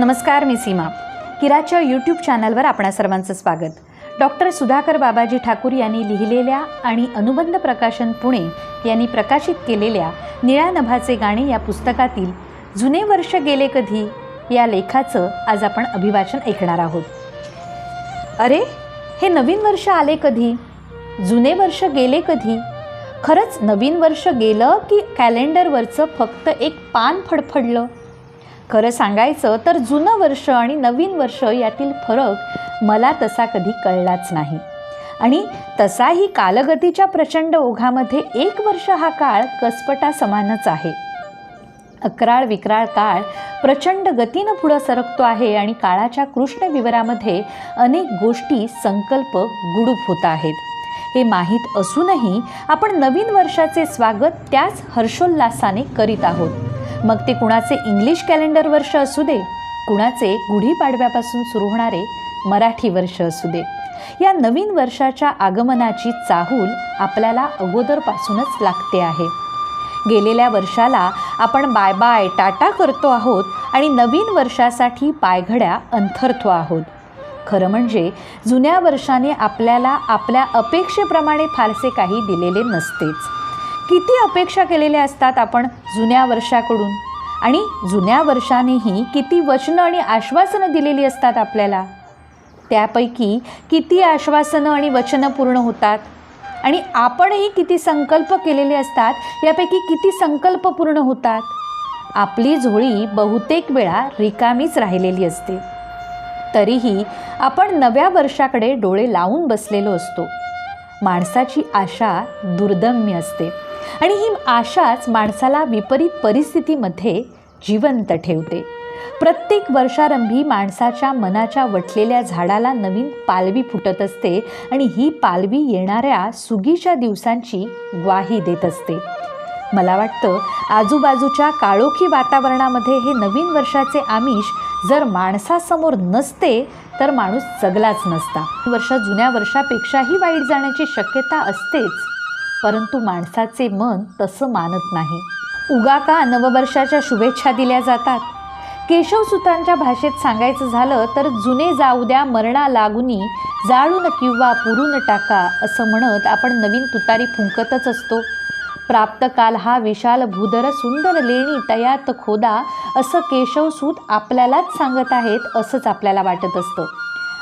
नमस्कार मी सीमा. किराच्या यूट्यूब चॅनलवर आपणा सर्वांचं स्वागत. डॉक्टर सुधाकर बाबाजी ठाकूर यांनी लिहिलेल्या आणि अनुबंध प्रकाशन पुणे यांनी प्रकाशित केलेल्या निळ्या नभाचे गाणे या पुस्तकातील जुने वर्ष गेले कधी या लेखाचं आज आपण अभिवाचन ऐकणार आहोत. अरे हे नवीन वर्ष आले कधी? जुने वर्ष गेले कधी? खरंच नवीन वर्ष गेलं की कॅलेंडरवरचं फक्त एक पान फडफडलं? खरं सांगायचं तर जुनं वर्ष आणि नवीन वर्ष यातील फरक मला तसा कधी कळलाच नाही. आणि तसाही कालगतीच्या प्रचंड ओघामध्ये एक वर्ष हा काळ कसपटा समानच आहे. अकराळ विक्राळ काळ प्रचंड गतीनं पुढं सरकतो आहे आणि काळाच्या कृष्ण विवरामध्ये अनेक गोष्टी संकल्प गुडूप होत आहेत. हे माहीत असूनही आपण नवीन वर्षाचे स्वागत त्याच हर्षोल्लासाने करीत आहोत. मग ते कुणाचे इंग्लिश कॅलेंडर वर्ष असू दे कुणाचे गुढीपाडव्यापासून सुरू होणारे मराठी वर्ष असू दे. या नवीन वर्षाच्या आगमनाची चाहूल आपल्याला अगोदरपासूनच लागते आहे. गेलेल्या वर्षाला आपण बाय बाय टाटा करतो आहोत आणि नवीन वर्षासाठी पायघड्या अंथरतो आहोत. खरं म्हणजे जुन्या वर्षाने आपल्याला आपल्या अपेक्षेप्रमाणे फारसे काही दिलेले नसतेच. किती अपेक्षा केलेल्या असतात आपण जुन्या वर्षाकडून? आणि जुन्या वर्षानेही किती वचनं आणि आश्वासनं दिलेली असतात आपल्याला? त्यापैकी किती आश्वासनं आणि वचनं पूर्ण होतात? आणि आपणही किती संकल्प केलेले असतात यापैकी किती संकल्प पूर्ण होतात? आपली झोळी बहुतेक वेळा रिकामीच राहिलेली असते. तरीही आपण नव्या वर्षाकडे डोळे लावून बसलेलो असतो. माणसाची आशा दुर्दम्य असते. आणि ही आशाच माणसाला विपरीत परिस्थितीमध्ये जिवंत ठेवते. प्रत्येक वर्षारंभी माणसाच्या मनाच्या वटलेल्या झाडाला नवीन पालवी फुटत असते आणि ही पालवी येणाऱ्या सुगीच्या दिवसांची ग्वाही देत असते. मला वाटतं आजूबाजूच्या काळोखी वातावरणामध्ये हे नवीन वर्षाचे आमिष जर माणसासमोर नसते तर माणूस जगलाच नसता. वर्ष जुन्या वर्षापेक्षाही वाईट जाण्याची शक्यता असतेच. परंतु माणसाचे मन तसं मानत नाही. उगा का नववर्षाच्या शुभेच्छा दिल्या जातात? केशवसुतांच्या भाषेत सांगायचं झालं तर जुने जाऊ द्या मरणा लागुनी जाळून किंवा पुरून टाका असं म्हणत आपण नवीन तुतारी फुंकतच असतो. प्राप्त काल हा विशाल भूदर सुंदर लेणी तयात खोदा असं केशवसूत आपल्यालाच सांगत आहेत असंच आपल्याला वाटत असतं.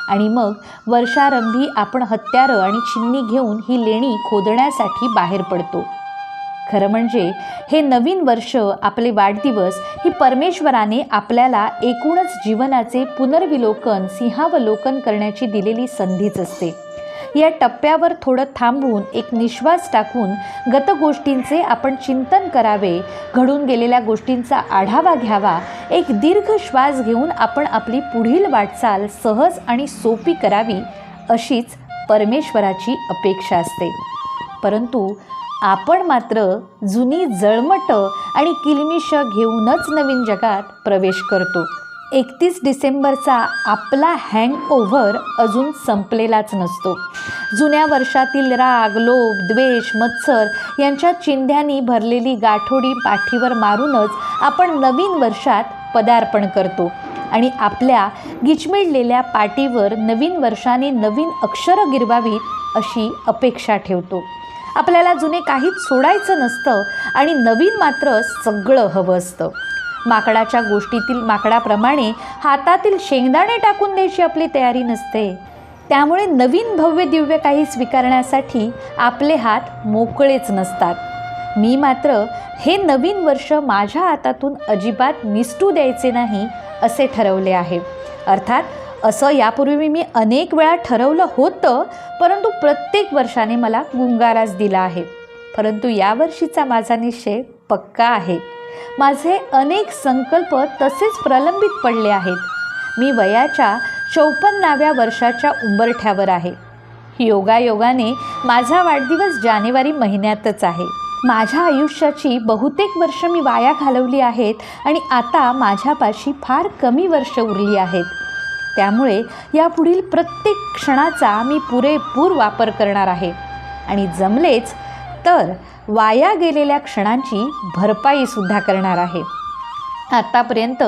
आणि मग वर्षारंभी आपण हत्यारं आणि चिमणी घेऊन ही लेणी खोदण्यासाठी बाहेर पडतो. खरं म्हणजे हे नवीन वर्ष आपले वाढदिवस ही परमेश्वराने आपल्याला एकूणच जीवनाचे पुनर्विलोकन सिंहावलोकन करण्याची दिलेली संधीच असते. या टप्प्यावर थोडं थांबून एक निश्वास टाकून गतगोष्टींचे आपण चिंतन करावे. घडून गेलेल्या गोष्टींचा आढावा घ्यावा. एक दीर्घ श्वास घेऊन आपण आपली पुढील वाटचाल सहज आणि सोपी करावी अशीच परमेश्वराची अपेक्षा असते. परंतु आपण मात्र जुनी जळमट आणि किलमिश घेऊनच नवीन जगात प्रवेश करतो. एकतीस डिसेंबरचा आपला हँग ओव्हर अजून संपलेलाच नसतो. जुन्या वर्षातील राग लोभ द्वेष मत्सर यांच्या चिंध्यांनी भरलेली गाठोडी पाठीवर मारूनच आपण नवीन वर्षात पदार्पण करतो आणि आपल्या गिचमिळलेल्या पाटीवर नवीन वर्षाने नवीन अक्षरं गिरवावीत अशी अपेक्षा ठेवतो. आपल्याला जुने काहीच सोडायचं नसतं आणि नवीन मात्र सगळं हवं असतं. माकडाच्या गोष्टीतील माकडाप्रमाणे हातातील शेंगदाणे टाकून द्यायची आपली तयारी नसते. त्यामुळे नवीन भव्य दिव्य काही स्वीकारण्यासाठी आपले हात मोकळेच नसतात. मी मात्र हे नवीन वर्ष माझ्या हातातून अजिबात निसटू द्यायचे नाही असे ठरवले आहे. अर्थात असं यापूर्वी मी अनेक वेळा ठरवलं होतं परंतु प्रत्येक वर्षाने मला गुंगाराच दिला आहे. परंतु यावर्षीचा माझा निश्चय पक्का आहे. माझे अनेक संकल्प तसेच प्रलंबित पडले आहेत. मी वयाच्या चौपन्नाव्या वर्षाच्या उंबरठ्यावर आहे. योगायोगाने माझा वाढदिवस जानेवारी महिन्यातच आहे. माझ्या आयुष्याची बहुतेक वर्ष मी वाया घालवली आहेत आणि आता माझ्यापाशी फार कमी वर्ष उरली आहेत. त्यामुळे यापुढील प्रत्येक क्षणाचा मी पुरेपूर वापर करणार आहे. आणि जमलेच तर वाया गेलेल्या क्षणांची भरपाईसुद्धा करणार आहे. आत्तापर्यंत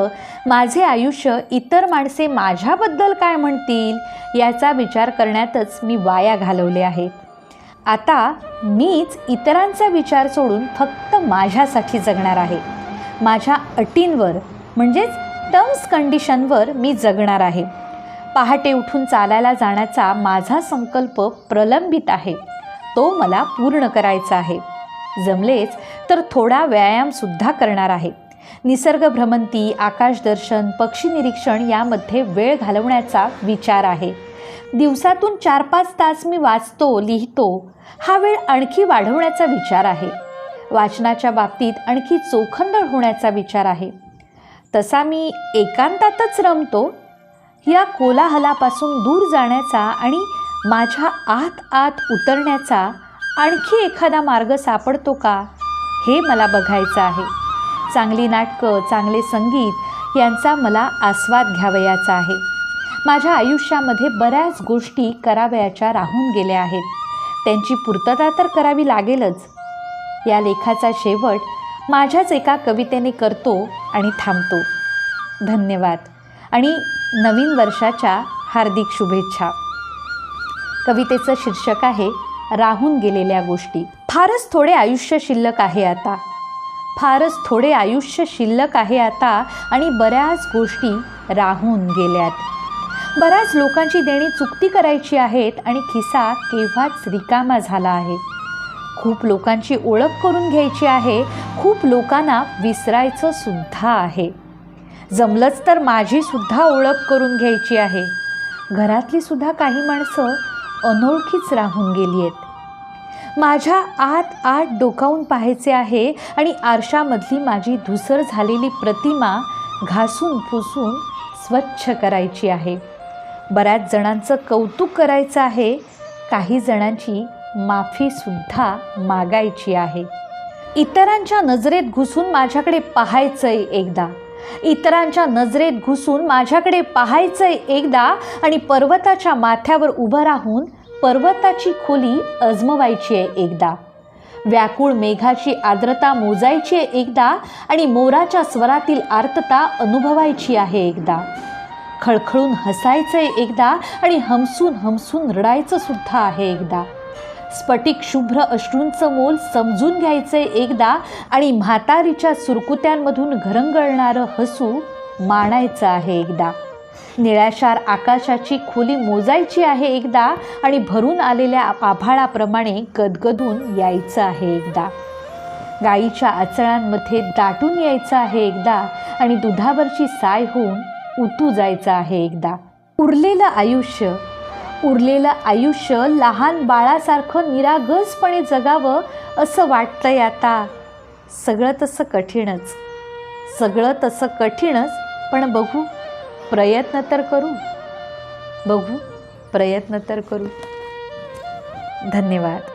माझे आयुष्य इतर माणसे माझ्याबद्दल काय म्हणतील याचा विचार करण्यातच मी वाया घालवले आहे. आता मीच इतरांचा विचार सोडून फक्त माझ्यासाठी जगणार आहे. माझ्या अटींवर म्हणजेच टर्म्स कंडिशनवर मी जगणार आहे. पहाटे उठून चालायला जाण्याचा माझा संकल्प प्रलंबित आहे. तो मला पूर्ण करायचा आहे. जमलेच तर थोडा व्यायामसुद्धा करणार आहे. निसर्ग भ्रमंती आकाशदर्शन पक्षी निरीक्षण यामध्ये वेळ घालवण्याचा विचार आहे. दिवसातून चार पाच तास मी वाचतो लिहितो. हा वेळ आणखी वाढवण्याचा विचार आहे. वाचनाच्या बाबतीत आणखी चोखंदळ होण्याचा विचार आहे. तसा मी एकांतातच रमतो. या कोलाहलापासून दूर जाण्याचा आणि माझ्या आत आत उतरण्याचा आणखी एखादा मार्ग सापडतो का? हे मला बघायचं आहे. चांगली नाटकं चांगले संगीत यांचा मला आस्वाद घ्यावयाचा आहे. माझ्या आयुष्यामध्ये बऱ्याच गोष्टी करावयाच्या राहून गेल्या आहेत. त्यांची पूर्तता तर करावी लागेलच. या लेखाचा शेवट माझ्याच एका कवितेने करतो आणि थांबतो. धन्यवाद. आणि नवीन वर्षाच्या हार्दिक शुभेच्छा. कवितेचं शीर्षक आहे राहून गेलेल्या गोष्टी. फारच थोडे आयुष्य शिल्लक आहे आता. फारच थोडे आयुष्य शिल्लक आहे आता आणि बऱ्याच गोष्टी राहून गेल्यात. बऱ्याच लोकांची देणी चुकती करायची आहेत आणि खिसा केव्हाच रिकामा झाला आहे. खूप लोकांची ओळख करून घ्यायची आहे खूप लोकांना विसरायचं सुद्धा आहे. जमलंच तर माझी सुद्धा ओळख करून घ्यायची आहे. घरातली सुद्धा काही माणसं अनोळखीच राहून गेली आहेत. माझ्या आत आत डोकावून पाहायचे आहे आणि आरशामधली माझी धुसर झालेली प्रतिमा घासून पुसून स्वच्छ करायची आहे. बऱ्याच जणांचं कौतुक करायचं आहे. काही जणांची माफीसुद्धा मागायची आहे. इतरांच्या नजरेत घुसून माझ्याकडे पाहायचंय एकदा. इतरांच्या नजरेत घुसून माझ्याकडे पाहायचंय एकदा आणि पर्वताच्या माथ्यावर उभं राहून पर्वताची खोली अजमवायची आहे एकदा. व्याकुळ मेघाची आर्द्रता मोजायची आहे एकदा आणि मोराच्या स्वरातील आर्तता अनुभवायची आहे एकदा. खळखळून हसायचंय एकदा आणि हमसून हमसून रडायचं सुद्धा आहे एकदा. स्फटिक शुभ्र अश्रूंचं मोल समजून घ्यायचंय एकदा आणि म्हातारीच्या सुरकुत्यांमधून घरंगळणारं हसू मानायचं आहे एकदा. निळ्याशार आकाशाची खोली मोजायची आहे एकदा आणि भरून आलेल्या आभाळाप्रमाणे गदगदून यायचं आहे एकदा. गाईच्या आचळांमध्ये दाटून यायचं आहे एकदा आणि दुधावरची साय होऊन उतू जायचं आहे एकदा. उरलेलं आयुष्य उरलेलं आयुष्य लहान बाळासारखं निरागसपणे जगावं असं वाटतंय आता. सगळं तसं कठीणच सगळं तसं कठीणच पण बघू प्रयत्न तर करू. बघू प्रयत्न तर करू. धन्यवाद.